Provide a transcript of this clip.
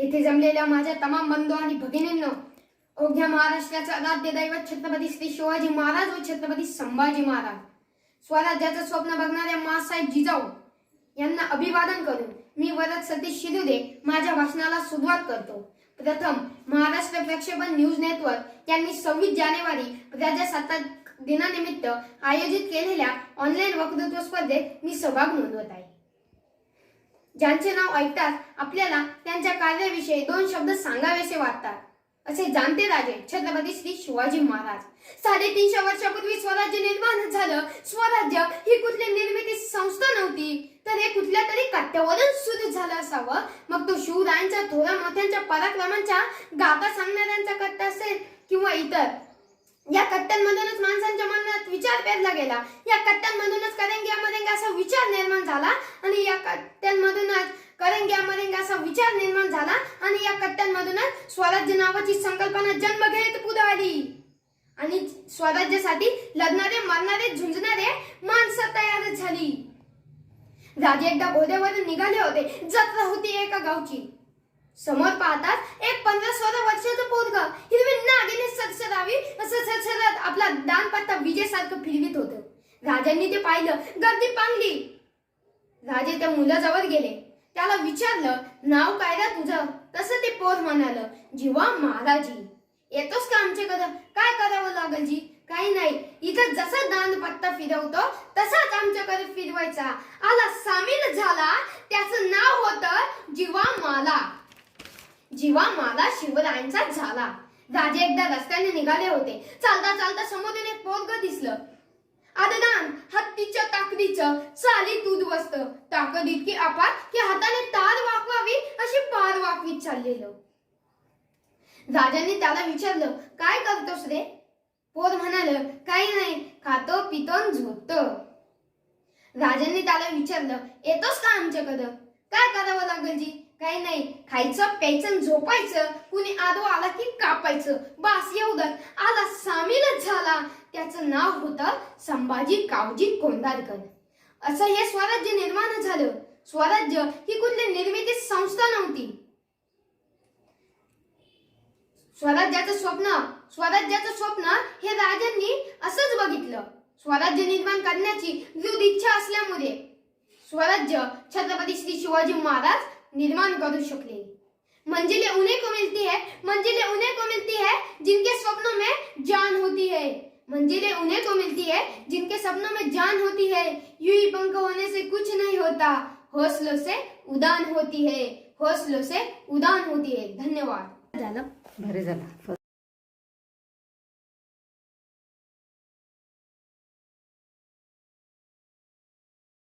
येथे जमलेल्या माझ्या तमाम बंधू आणि भगिनींनो अवघ्या महाराष्ट्राचं आराध्य दैवत छत्रपती श्री शिवाजी महाराज व छत्रपती संभाजी महाराज. स्वराज्याचं स्वप्न बघणाऱ्या मासाहेब जिजाऊ यांना अभिवादन करून मी वरद सतीश शिरुदे माझ्या भाषणाला सुरुवात करतो. प्रथम महाराष्ट्र प्रक्षेपण न्यूज नेटवर्क यांनी सव्वीस जानेवारी प्रजासत्ताक दिनानिमित्त आयोजित केलेल्या ऑनलाईन वक्तृत्व स्पर्धेत मी सहभाग नोंदवत आहे. ज्यांचे नाव ऐकताच आपल्याला त्यांच्या कार्याविषयी दोन शब्द सांगावेसे वाटतात. असे जाणते राजे छत्रपती श्री शिवाजी महाराज. साडेतीनशे वर्षापूर्वी स्वराज्य निर्माण झालं. स्वराज्य ही कुठली निर्मिती संस्था नव्हती तर हे कुठल्या तरी कट्ट्यावरून सुरू झालं असावं? मग तो शिवरायांच्या थोरा मोठ्यांच्या पराक्रमांच्या गाथा सांगणाऱ्यांचा कट्टा असेल किंवा इतर? या कट्ट्यांमधूनच माणसांच्या पेरला गेला. या कट्ट्यांमधूनच करेंग्या मरेंगा असा विचार निर्माण झाला आणि या कट्ट्यांमधूनच करेंग्या मरेंगा असा विचार निर्माण झाला आणि या कट्ट्यांमधूनच स्वराज्य नावाची संकल्पना जन्म घेत पुढे आली. आणि स्वराज्यासाठी लढणारे मरणारे झुंजणारे माणसं तयार झाली. राजे एकदा घोड्यावरून निघाले होते. जत्रा होती एका गावची. समोर पाहतात एक पंधरा सोळा वर्षाचं पोरग हिरवी नागिने सरसरावी असं सरसरत आपला सारखं फिरवित होतं. राजांनी ते पाहिलं गर्दी पांगली. राजे त्या मुलाजवळ गेले. त्याला विचारलं नाव काय रा तुझं? तसं ते पोर म्हणालं? जीवा महाराजी. येतोस का आमच्याकडं काय करावं लागल जी? काही नाही. इथं जसा दान पत्ता फिरवतो तसाच आमच्याकडे फिरवायचा. आला सामील झाला त्याचं नाव होतं जीवा माला. जीवा माला शिवरायांचा झाला. राजे एकदा रस्त्याने निघाले होते. चालता चालता समोरून एक पोरग दिसलं. आददान हत्तीच्या ताकदीचं चालीत उद्ध्वस्त ताकद इतकी अपार की हाताने तार वाकवावी अशी पार वाकवीत चाललेलं. राजांनी त्याला विचारलं काय करतोस रे? पोर म्हणाल काही नाही खातो पितो आणि झोपतो. राजांनी त्याला विचारलं येतोस का आमच्याकडं? काय करावं लागेल जी? काही नाही. खायचं प्यायचं झोपायचं. कुणी आदो आला की कापायचं. बास एवढं आला सामीलच झाला. त्याचं नाव होतं संभाजी कावजी कोंडारकर. असं हे स्वराज्य निर्माण झालं. स्वराज्य ही कुठली निर्मिती संस्था नव्हती. स्वराज्याचं स्वप्न स्वराज्याचं स्वप्न हे राजांनी असंच बघितलं. स्वराज्य निर्माण करण्याची दृढ इच्छा असल्यामुळे. स्वराज्य छत्रपती श्री शिवाजी महाराज निर्माण करू शकले मंजिलें उन्हें को मिलती है, मंजिलें उन्हें को मिलती है, जिनके सपनों में जान होती है। मंजिलें उन्हें को मिलती है, जिनके सपनों में जान होती है। यूँ ही पंख होने से कुछ नहीं होता। हौसलों से उदान होती है। हौसलों से उदान होती है। धन्यवाद।